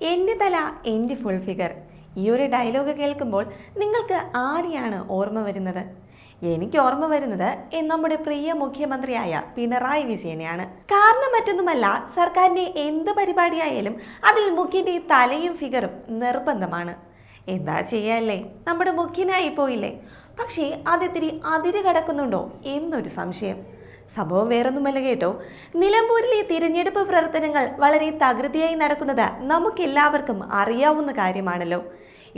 എന്റെ തല എന്റെ ഫുൾ ഫിഗർ ഈ ഒരു ഡയലോഗ് കേൾക്കുമ്പോൾ നിങ്ങൾക്ക് ആരെയാണ് ഓർമ്മ വരുന്നത്? എനിക്ക് ഓർമ്മ വരുന്നത് നമ്മുടെ പ്രിയ മുഖ്യമന്ത്രിയായ പിണറായി വിജയനെയാണ്. കാരണം മറ്റൊന്നുമല്ല സർക്കാരിന്റെ എന്ത് പരിപാടിയായാലും അതിൽ മുഖ്യന്റെ തലയും ഫിഗറും നിർബന്ധമാണ്. എന്താ ചെയ്യാല്ലേ? നമ്മുടെ മുഖ്യനായി പോയില്ലേ? പക്ഷേ അതിത്തിരി അതിര് കടക്കുന്നുണ്ടോ എന്നൊരു സംശയം. സംഭവം വേറൊന്നുമല്ല കേട്ടോ. നിലമ്പൂരിലെ തിരഞ്ഞെടുപ്പ് പ്രവർത്തനങ്ങൾ വളരെ തകൃതിയായി നടക്കുന്നത് നമുക്കെല്ലാവർക്കും അറിയാവുന്ന കാര്യമാണല്ലോ.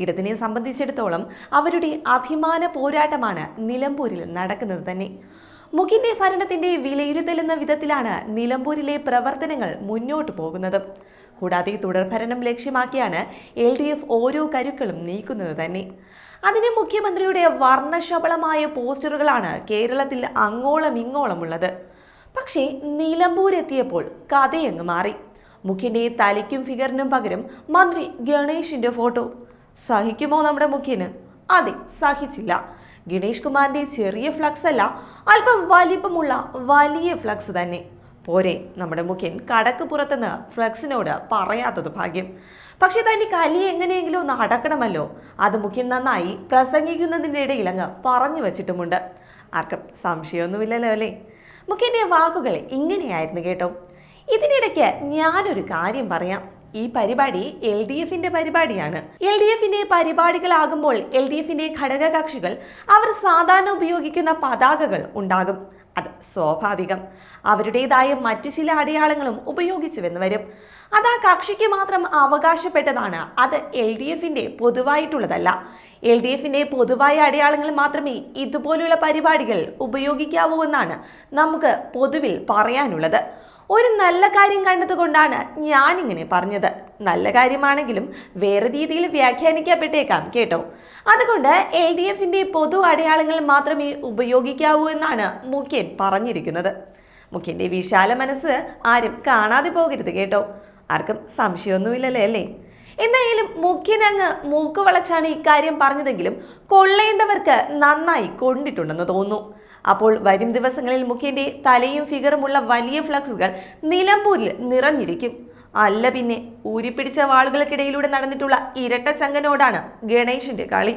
ഇടതിനെ സംബന്ധിച്ചിടത്തോളം അവരുടെ അഭിമാന പോരാട്ടമാണ് നിലമ്പൂരിൽ നടക്കുന്നത് തന്നെ. മുഖിന്റെ ഭരണത്തിന്റെ വിലയിരുത്തലെന്ന വിധത്തിലാണ് നിലമ്പൂരിലെ പ്രവർത്തനങ്ങൾ മുന്നോട്ട് പോകുന്നത്. കൂടാതെ തുടർഭരണം ലക്ഷ്യമാക്കിയാണ് എൽ ഡി എഫ് ഓരോ കരുക്കളും നീക്കുന്നത് തന്നെ. അതിന് മുഖ്യമന്ത്രിയുടെ വർണശബളമായ പോസ്റ്ററുകളാണ് കേരളത്തിൽ അങ്ങോളം ഇങ്ങോളം ഉള്ളത്. പക്ഷേ നിലമ്പൂരെത്തിയപ്പോൾ കഥയങ്ങ് മാറി. മുഖ്യന്റെ തലയ്ക്കും ഫിഗറിനും പകരം മന്ത്രി ഗണേഷിന്റെ ഫോട്ടോ. സഹിക്കുമോ നമ്മുടെ മുഖ്യന്? അതെ സഹിച്ചില്ല. ഗണേഷ് കുമാറിന്റെ ചെറിയ ഫ്ലക്സ് അല്ല അല്പം വലിപ്പമുള്ള വലിയ ഫ്ലക്സ് തന്നെ. പോരെ. നമ്മുടെ മുഖ്യൻ കടക്ക് പുറത്തുനിന്ന് ഫ്ലക്സിനോട് പറയാത്തത് ഭാഗ്യം. പക്ഷെ തന്നെ കലി എങ്ങനെയെങ്കിലും ഒന്ന് അടക്കണമല്ലോ. അത് മുഖ്യൻ നന്നായി പ്രസംഗിക്കുന്നതിന്റെ ഇടയിൽ അങ്ങ് പറഞ്ഞു വച്ചിട്ടുമുണ്ട്. ആർക്കും സംശയമൊന്നുമില്ലല്ലോ അല്ലേ? മുഖ്യന്റെ വാക്കുകൾ ഇങ്ങനെയായിരുന്നു കേട്ടോ. ഇതിനിടയ്ക്ക് ഞാനൊരു കാര്യം പറയാം. ഈ പരിപാടി എൽ ഡി എഫിന്റെ പരിപാടിയാണ്. എൽ ഡി എഫിന്റെ പരിപാടികളാകുമ്പോൾ എൽ ഡി എഫിന്റെ ഘടകകക്ഷികൾ അവർ സാധാരണ ഉപയോഗിക്കുന്ന പതാകകൾ ഉണ്ടാകും. അത് സ്വാഭാവികം. അവരുടേതായ മറ്റു ചില അടയാളങ്ങളും ഉപയോഗിച്ചുവെന്ന് വരും. അത് ആ കക്ഷിക്ക് മാത്രം അവകാശപ്പെട്ടതാണ്. അത് എൽ ഡി എഫിന്റെ പൊതുവായിട്ടുള്ളതല്ല. എൽ ഡി എഫിന്റെ പൊതുവായ അടയാളങ്ങൾ മാത്രമേ ഇതുപോലെയുള്ള പരിപാടികൾ ഉപയോഗിക്കാവൂ എന്നാണ് നമുക്ക് പൊതുവിൽ പറയാനുള്ളത്. ഒരു നല്ല കാര്യം കണ്ടതുകൊണ്ടാണ് ഞാനിങ്ങനെ പറഞ്ഞത്. നല്ല കാര്യമാണെങ്കിലും വേറെ രീതിയിൽ വ്യാഖ്യാനിക്കപ്പെട്ടേക്കാം കേട്ടോ? അതുകൊണ്ട് എൽ ഡി എഫിന്റെ പൊതു അടയാളങ്ങൾ മാത്രമേ ഉപയോഗിക്കാവൂ എന്നാണ് മുഖ്യൻ പറഞ്ഞിരിക്കുന്നത്. മുഖ്യന്റെ വിശാല മനസ്സ് ആരും കാണാതെ പോകരുത് കേട്ടോ? ആർക്കും സംശയമൊന്നുമില്ലല്ലേ അല്ലേ? എന്തായാലും മുഖ്യനങ്ങ് മൂക്ക് വളച്ചാണ് ഇക്കാര്യം പറഞ്ഞതെങ്കിലും കൊള്ളേണ്ടവർക്ക് നന്നായി കൊണ്ടിട്ടുണ്ടെന്ന് തോന്നുന്നു. അപ്പോൾ വരും ദിവസങ്ങളിൽ മുഖ്യന്റെ തലയും ഫിഗറുമുള്ള വലിയ ഫ്ലക്സുകൾ നിലമ്പൂരിൽ നിറഞ്ഞിരിക്കും. അല്ല പിന്നെ ഊരിപ്പിടിച്ച വാളുകൾക്കിടയിലൂടെ നടന്നിട്ടുള്ള ഇരട്ട ചങ്കനോടാണ് ഗണേഷിന്റെ കളി.